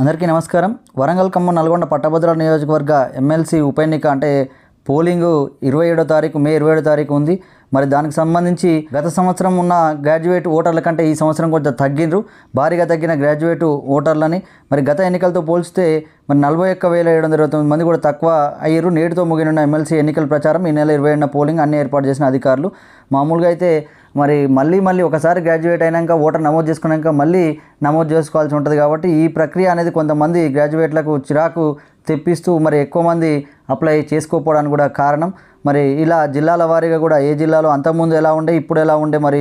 అందరికీ నమస్కారం. వరంగల్ ఖమ్మం నల్గొండ పట్టభద్ర నియోజకవర్గ ఎమ్మెల్సీ ఉప ఎన్నిక అంటే పోలింగ్ ఇరవై ఏడో తారీఖు మే ఇరవై ఏడో తారీఖు ఉంది. మరి దానికి సంబంధించి గత సంవత్సరం ఉన్న గ్రాడ్యుయేట్ ఓటర్ల కంటే ఈ సంవత్సరం కొంచెం తగ్గిండ్రు. భారీగా తగ్గిన గ్రాడ్యుయేట్ ఓటర్లని మరి గత ఎన్నికలతో పోల్చితే మరి నలభై ఒక్క వేల ఏడు వందల ఇరవై తొమ్మిది మంది కూడా తక్కువ అయ్యారు నేటితో ముగినున్న ఎమ్మెల్సీ ఎన్నికల ప్రచారం ఈ నెల ఇరవై ఏడున పోలింగ్ అన్ని ఏర్పాటు చేసిన అధికారులు. మామూలుగా అయితే మరి మళ్ళీ మళ్ళీ ఒకసారి గ్రాడ్యుయేట్ అయినాక ఓటర్ నమోదు చేసుకున్నాక మళ్ళీ నమోదు చేసుకోవాల్సి ఉంటుంది కాబట్టి ఈ ప్రక్రియ అనేది కొంతమంది గ్రాడ్యుయేట్లకు చిరాకు తెప్పిస్తూ మరి ఎక్కువ మంది అప్లై చేసుకోకపోవడానికి కూడా కారణం. మరి ఇలా జిల్లాల వారీగా కూడా ఏ జిల్లాలో అంతకుముందు ఎలా ఉండే ఇప్పుడు ఎలా ఉండే మరి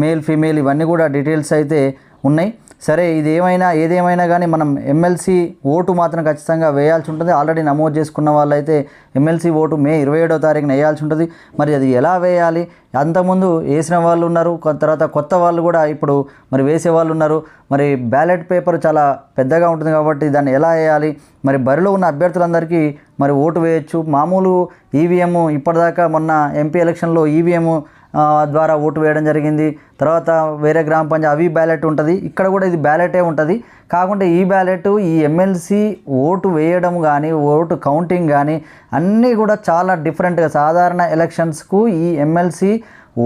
మేల్ ఫీమేల్ ఇవన్నీ కూడా డీటెయిల్స్ అయితే ఉన్నాయి. సరే ఇది ఏమైనా ఏదేమైనా కానీ మనం ఎమ్మెల్సీ ఓటు మాత్రం ఖచ్చితంగా వేయాల్సి ఉంటుంది. ఆల్రెడీ నమోదు చేసుకున్న వాళ్ళైతే ఎమ్మెల్సీ ఓటు మే ఇరవై ఏడో తారీఖున వేయాల్సి ఉంటుంది. మరి అది ఎలా వేయాలి? అంతకుముందు వేసిన వాళ్ళు ఉన్నారు. తర్వాత కొత్త వాళ్ళు కూడా ఇప్పుడు మరి వేసే వాళ్ళు ఉన్నారు. మరి బ్యాలెట్ పేపర్ చాలా పెద్దగా ఉంటుంది కాబట్టి దాన్ని ఎలా వేయాలి? మరి బరిలో ఉన్న అభ్యర్థులందరికీ మరి ఓటు వేయచ్చు. మామూలు ఈవీఎం ఇప్పటిదాకా మొన్న ఎంపీ ఎలక్షన్లో ఈవీఎం ద్వారా ఓటు వేయడం జరిగింది. తర్వాత వేరే గ్రామ పంచాయతీ అవి బ్యాలెట్ ఉంటుంది. ఇక్కడ కూడా ఇది బ్యాలెటే ఉంటుంది. కాకుంటే ఈ బ్యాలెట్ ఈ ఎమ్మెల్సీ ఓటు వేయడం కానీ ఓటు కౌంటింగ్ కానీ అన్నీ కూడా చాలా డిఫరెంట్గా సాధారణ ఎలక్షన్స్కు ఈ ఎమ్మెల్సీ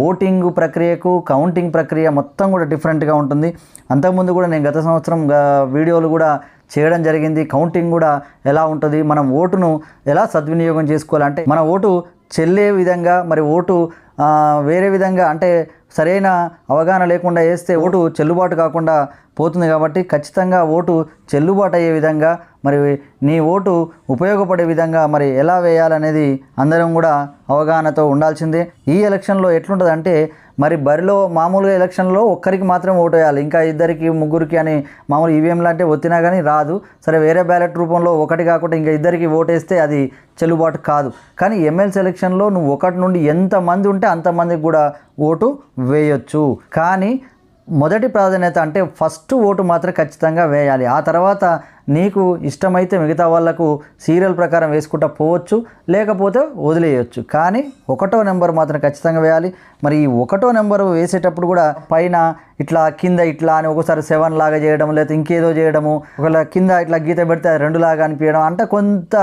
ఓటింగ్ ప్రక్రియకు కౌంటింగ్ ప్రక్రియ మొత్తం కూడా డిఫరెంట్గా ఉంటుంది. అంతకుముందు కూడా నేను గత సంవత్సరం వీడియోలు కూడా చేయడం జరిగింది. కౌంటింగ్ కూడా ఎలా ఉంటుంది? మనం ఓటును ఎలా సద్వినియోగం చేసుకోవాలంటే మన ఓటు చెల్లే విధంగా మరి ఓటు వేరే విధంగా అంటే సరైన అవగాహన లేకుండా వేస్తే ఓటు చెల్లుబాటు కాకుండా పోతుంది కాబట్టి ఖచ్చితంగా ఓటు చెల్లుబాటు అయ్యే విధంగా మరి నీ ఓటు ఉపయోగపడే విధంగా మరి ఎలా వేయాలనేది అందరం కూడా అవగాహనతో ఉండాల్సిందే. ఈ ఎలక్షన్లో ఎట్లుంటుంది అంటే మరి బరిలో మామూలుగా ఎలక్షన్లో ఒక్కరికి మాత్రం ఓటు వేయాలి ఇంకా ఇద్దరికి ముగ్గురికి అని మామూలు ఈవీఎంలు అంటే వచ్చినా కానీ రాదు. సరే వేరే బ్యాలెట్ రూపంలో ఒకటి కాకుండా ఇంకా ఇద్దరికి ఓటేస్తే అది చెల్లుబాటు కాదు. కానీ ఎమ్మెల్సీ ఎలక్షన్లో నువ్వు ఒకటి నుండి ఎంతమంది ఉంటే అంతమందికి కూడా ఓటు వేయొచ్చు. కానీ మొదటి ప్రాధాన్యత అంటే ఫస్ట్ ఓటు మాత్రం ఖచ్చితంగా వేయాలి. ఆ తర్వాత నీకు ఇష్టమైతే మిగతా వాళ్ళకు సీరియల్ ప్రకారం వేసుకుంటా పోవచ్చు లేకపోతే వదిలేయచ్చు. కానీ ఒకటో నెంబర్ మాత్రం ఖచ్చితంగా వేయాలి. మరి ఈ ఒకటో నెంబర్ వేసేటప్పుడు కూడా పైన ఇట్లా కింద ఇట్లా అని ఒకసారి సెవెన్ లాగా చేయడం లేకపోతే ఇంకేదో చేయడము ఒకవేళ కింద ఇట్లా గీత పెడితే రెండు లాగా అనిపించడం అంటే కొంత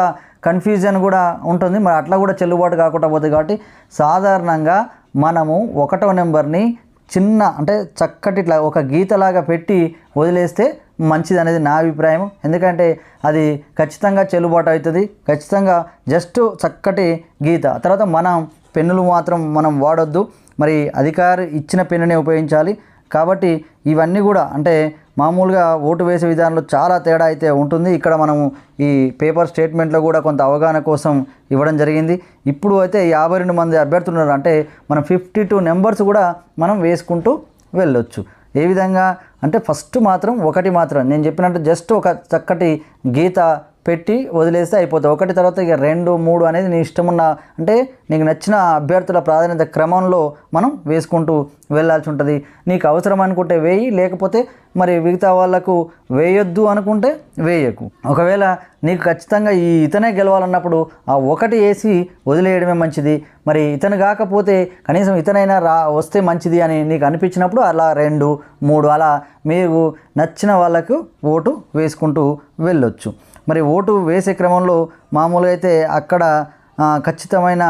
కన్ఫ్యూజన్ కూడా ఉంటుంది. మరి అట్లా కూడా చెల్లుబాటు కాకుండా పోతుంది కాబట్టి సాధారణంగా మనము ఒకటో నెంబర్ని చిన్న అంటే చక్కటి ఇట్లా ఒక గీతలాగా పెట్టి వదిలేస్తే మంచిది అనేది నా అభిప్రాయం ఎందుకంటే అది ఖచ్చితంగా చెల్లుబాటు అవుతుంది. ఖచ్చితంగా జస్ట్ చక్కటి గీత. తర్వాత మనం పెన్నులు మాత్రం మనం వాడొద్దు. మరి అధికారి ఇచ్చిన పెన్నునే ఉపయోగించాలి. కాబట్టి ఇవన్నీ కూడా అంటే మామూలుగా ఓటు వేసే విధానంలో చాలా తేడా అయితే ఉంటుంది. ఇక్కడ మనము ఈ పేపర్ స్టేట్మెంట్లో కూడా కొంత అవగాహన కోసం ఇవ్వడం జరిగింది. ఇప్పుడు అయితే యాభై రెండు మంది అభ్యర్థులు ఉన్నారు అంటే మనం ఫిఫ్టీ టూ నెంబర్స్ కూడా మనం వేసుకుంటూ వెళ్ళొచ్చు. ఏ విధంగా? అంటే ఫస్ట్ మాత్రం ఒకటి మాత్రం. నేను చెప్పినట్టు జస్ట్ ఒక చక్కటి గీత పెట్టి వదిలేస్తే అయిపోతుంది ఒకటి తర్వాత ఇక రెండు మూడు అనేది నీ ఇష్టమున్న అంటే నీకు నచ్చిన అభ్యర్థుల ప్రాధాన్యత క్రమంలో మనం వేసుకుంటూ వెళ్ళాల్సి ఉంటుంది. నీకు అవసరం అనుకుంటే వేయి లేకపోతే మరి మిగతా వాళ్ళకు వేయొద్దు అనుకుంటే వేయకు. ఒకవేళ నీకు ఖచ్చితంగా ఈ ఇతనే గెలవాలన్నప్పుడు ఆ ఒకటి వేసి వదిలేయడమే మంచిది. మరి ఇతను కాకపోతే కనీసం ఇతనైనా రా వస్తే మంచిది అని నీకు అనిపించినప్పుడు అలా రెండు మూడు అలా మీకు నచ్చిన వాళ్ళకు ఓటు వేసుకుంటూ వెళ్ళొచ్చు. మరి ఓటు వేసే క్రమంలో మామూలుగా అయితే అక్కడ ఖచ్చితమైన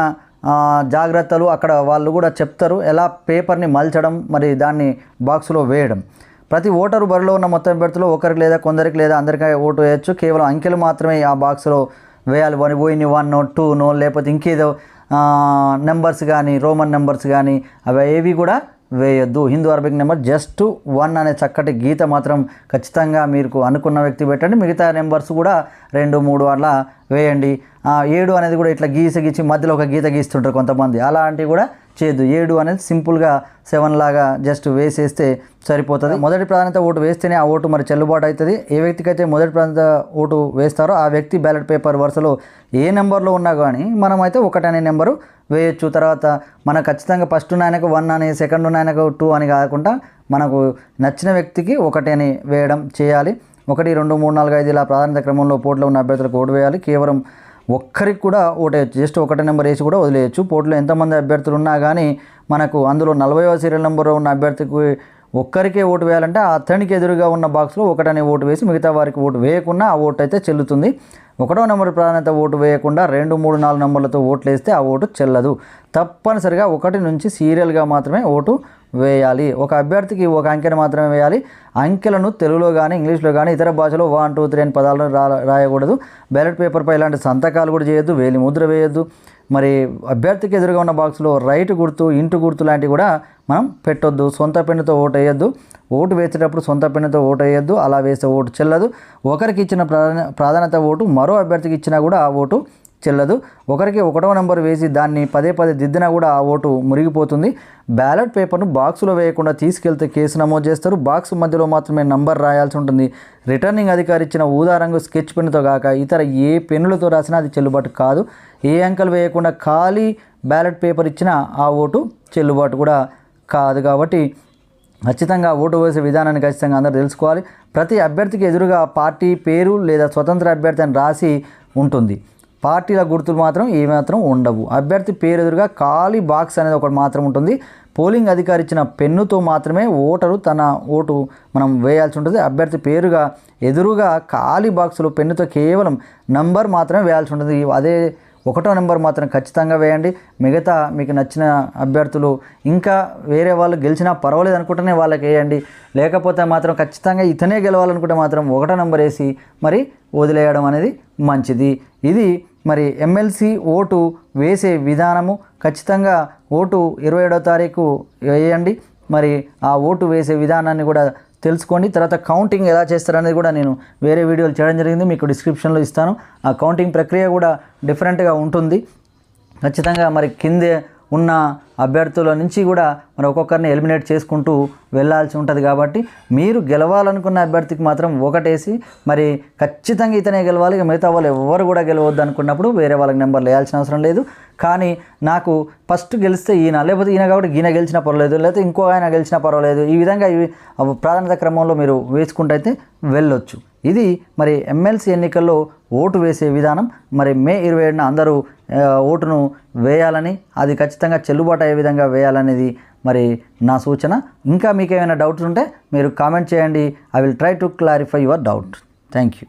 జాగ్రత్తలు అక్కడ వాళ్ళు కూడా చెప్తారు. ఎలా పేపర్ని మలచడం మరి దాన్ని బాక్స్లో వేయడం. ప్రతి ఓటరు బరిలో ఉన్న మొత్తం అభ్యర్థులు ఒకరికి లేదా కొందరికి లేదా అందరికీ ఓటు వేయచ్చు. కేవలం అంకెలు మాత్రమే ఆ బాక్స్లో వేయాలి. వన్ పోయిన వన్ టూ నో లేకపోతే ఇంకేదో నెంబర్స్ కానీ రోమన్ నెంబర్స్ కానీ అవి ఏవి కూడా వేయొద్దు. Hindu Arabic number just one అనే చక్కటి గీత మాత్రం ఖచ్చితంగా మీకు అనుకున్న వ్యక్తి పెట్టండి. మిగతా నెంబర్స్ కూడా రెండు మూడు అట్లా వేయండి. ఏడు అనేది కూడా ఇట్లా గీస గీచి మధ్యలో ఒక గీత గీస్తుంటారు కొంతమంది. అలాంటివి కూడా చేయదు ఏడు అనేది సింపుల్గా సెవెన్ లాగా జస్ట్ వేసేస్తే సరిపోతుంది. మొదటి ప్రాధాన్యత ఓటు వేస్తేనే ఆ ఓటు మరి చెల్లుబాటు అవుతుంది. ఏ వ్యక్తికి అయితే మొదటి ప్రాధాన్యత ఓటు వేస్తారో ఆ వ్యక్తి బ్యాలెట్ పేపర్ వరుసలో ఏ నెంబర్లో ఉన్నా కానీ మనమైతే ఒకటి అనే నెంబరు వేయొచ్చు. తర్వాత మన ఖచ్చితంగా ఫస్ట్ నాయనకు వన్ అని సెకండ్ నాయనకు టూ అని కాకుండా మనకు నచ్చిన వ్యక్తికి ఒకటి అని వేయడం చేయాలి. ఒకటి రెండు మూడు నాలుగు ఐదు ఇలా ప్రాధాన్యత క్రమంలో పోటీలో ఉన్న అభ్యర్థులకు ఓటు వేయాలి. కేవలం ఒక్కరికి కూడా ఓటేయచ్చు జస్ట్ ఒకటే నెంబర్ వేసి కూడా వదిలేయచ్చు. పోటీలో ఎంతమంది అభ్యర్థులు ఉన్నా కానీ మనకు అందులో నలభైవ సీరియల్ నెంబర్ ఉన్న అభ్యర్థికి ఒక్కరికే ఓటు వేయాలంటే ఆ అతనికి ఎదురుగా ఉన్న బాక్స్లో ఒకటనే ఓటు వేసి మిగతా వారికి ఓటు వేయకుండా ఆ ఓటు అయితే చెల్లుతుంది. ఒకటో నెంబర్ ప్రాధాన్యత ఓటు వేయకుండా రెండు మూడు నాలుగు నెంబర్లతో ఓట్లు వేస్తే ఆ ఓటు చెల్లదు. తప్పనిసరిగా ఒకటి నుంచి సీరియల్గా మాత్రమే ఓటు వేయాలి. ఒక అభ్యర్థికి ఒక అంకెను మాత్రమే వేయాలి. అంకెలను తెలుగులో కానీ ఇంగ్లీష్లో కానీ ఇతర భాషలో వన్ టూ త్రీ అని పదాలను రా రాయకూడదు. బ్యాలెట్ పేపర్పై ఇలాంటి సంతకాలు కూడా చేయొద్దు. వేలి ముద్ర వేయొద్దు. మరి అభ్యర్థికి ఎదురుగా ఉన్న బాక్స్లో రైట్ గుర్తు ఇంటు గుర్తు లాంటివి కూడా మనం పెట్టొద్దు. సొంత పెన్నుతో ఓటు వేయొద్దు. ఓటు వేసేటప్పుడు సొంత పెన్నుతో ఓటు వేయొద్దు. అలా వేస్తే ఓటు చెల్లదు. ఒకరికి ఇచ్చిన ప్రాధాన్య ప్రాధాన్యత ఓటు మరో అభ్యర్థికి ఇచ్చినా కూడా ఆ ఓటు చెల్లదు. ఒకరికి ఒకటవ నెంబర్ వేసి దాన్ని పదే పదే దిద్దినా కూడా ఆ ఓటు మురిగిపోతుంది. బ్యాలెట్ పేపర్ను బాక్సులో వేయకుండా తీసుకెళ్తే కేసు నమోదు చేస్తారు. బాక్స్ మధ్యలో మాత్రమే నంబర్ రాయాల్సి ఉంటుంది. రిటర్నింగ్ అధికారి ఇచ్చిన ఊదా రంగు స్కెచ్ పెన్నుతో కాక ఇతర ఏ పెన్నులతో రాసినా అది చెల్లుబాటు కాదు. ఏ అంకెలు వేయకుండా ఖాళీ బ్యాలెట్ పేపర్ ఇచ్చినా ఆ ఓటు చెల్లుబాటు కూడా కాదు కాబట్టి ఖచ్చితంగా ఓటు వేసే విధానాన్ని ఖచ్చితంగా అందరూ తెలుసుకోవాలి. ప్రతి అభ్యర్థికి ఎదురుగా పార్టీ పేరు లేదా స్వతంత్ర అభ్యర్థి అని రాసి ఉంటుంది. పార్టీల గుర్తులు మాత్రం ఏమాత్రం ఉండవు. అభ్యర్థి పేరు ఎదురుగా ఖాళీ బాక్స్ అనేది ఒకటి మాత్రం ఉంటుంది. పోలింగ్ అధికారి ఇచ్చిన పెన్నుతో మాత్రమే ఓటరు తన ఓటు మనం వేయాల్సి ఉంటుంది. అభ్యర్థి పేరుగా ఎదురుగా ఖాళీ బాక్సులో పెన్నుతో కేవలం నంబర్ మాత్రమే వేయాల్సి ఉంటుంది. అదే ఒకటో నెంబర్ మాత్రం ఖచ్చితంగా వేయండి. మిగతా మీకు నచ్చిన అభ్యర్థులు ఇంకా వేరే వాళ్ళు గెలిచినా పర్వాలేదు అనుకుంటేనే వాళ్ళకి వేయండి. లేకపోతే మాత్రం ఖచ్చితంగా ఇతనే గెలవాలనుకుంటే మాత్రం ఒకటో నెంబర్ వేసి మరి వదిలేయడం అనేది మంచిది. ఇది మరి ఎమ్మెల్సీ ఓటు వేసే విధానము ఖచ్చితంగా ఓటు ఇరవై ఏడో తారీఖు వేయండి. మరి ఆ ఓటు వేసే విధానాన్ని కూడా తెలుసుకోండి. తర్వాత కౌంటింగ్ ఎలా చేస్తారనేది కూడా నేను వేరే వీడియోలు చేయడం జరిగింది. మీకు డిస్క్రిప్షన్లో ఇస్తాను. ఆ కౌంటింగ్ ప్రక్రియ కూడా డిఫరెంట్గా ఉంటుంది. ఖచ్చితంగా మరి కిందే ఉన్న అభ్యర్థుల నుంచి కూడా మరి ఒక్కొక్కరిని ఎలిమినేట్ చేసుకుంటూ వెళ్ళాల్సి ఉంటుంది కాబట్టి మీరు గెలవాలనుకున్న అభ్యర్థికి మాత్రం ఒకటేసి మరి ఖచ్చితంగా ఇతనే గెలవాలి మిగతా వాళ్ళు ఎవరు కూడా గెలవద్దు అనుకున్నప్పుడు వేరే వాళ్ళకి నెంబర్లు వేయాల్సిన అవసరం లేదు. కానీ నాకు ఫస్ట్ గెలిస్తే ఈయన లేకపోతే ఈయన కాబట్టి ఈయన గెలిచినా పర్వాలేదు లేకపోతే ఇంకో ఆయన గెలిచినా పర్వాలేదు. ఈ విధంగా ఇవి ప్రాధాన్యత క్రమంలో మీరు వేసుకుంటైతే అయితే వెళ్ళొచ్చు. ఇది మరి ఎమ్మెల్సీ ఎన్నికల్లో ఓటు వేసే విధానం. మరి మే ఇరవై ఏడున అందరూ ఓటును వేయాలని అది ఖచ్చితంగా చెల్లుబాటు ఏ విధంగా వేయాలనేది మరి నా సూచన. ఇంకా మీకు ఏమైనా డౌట్స్ ఉంటే మీరు కామెంట్ చేయండి. I will try to clarify your doubt thank you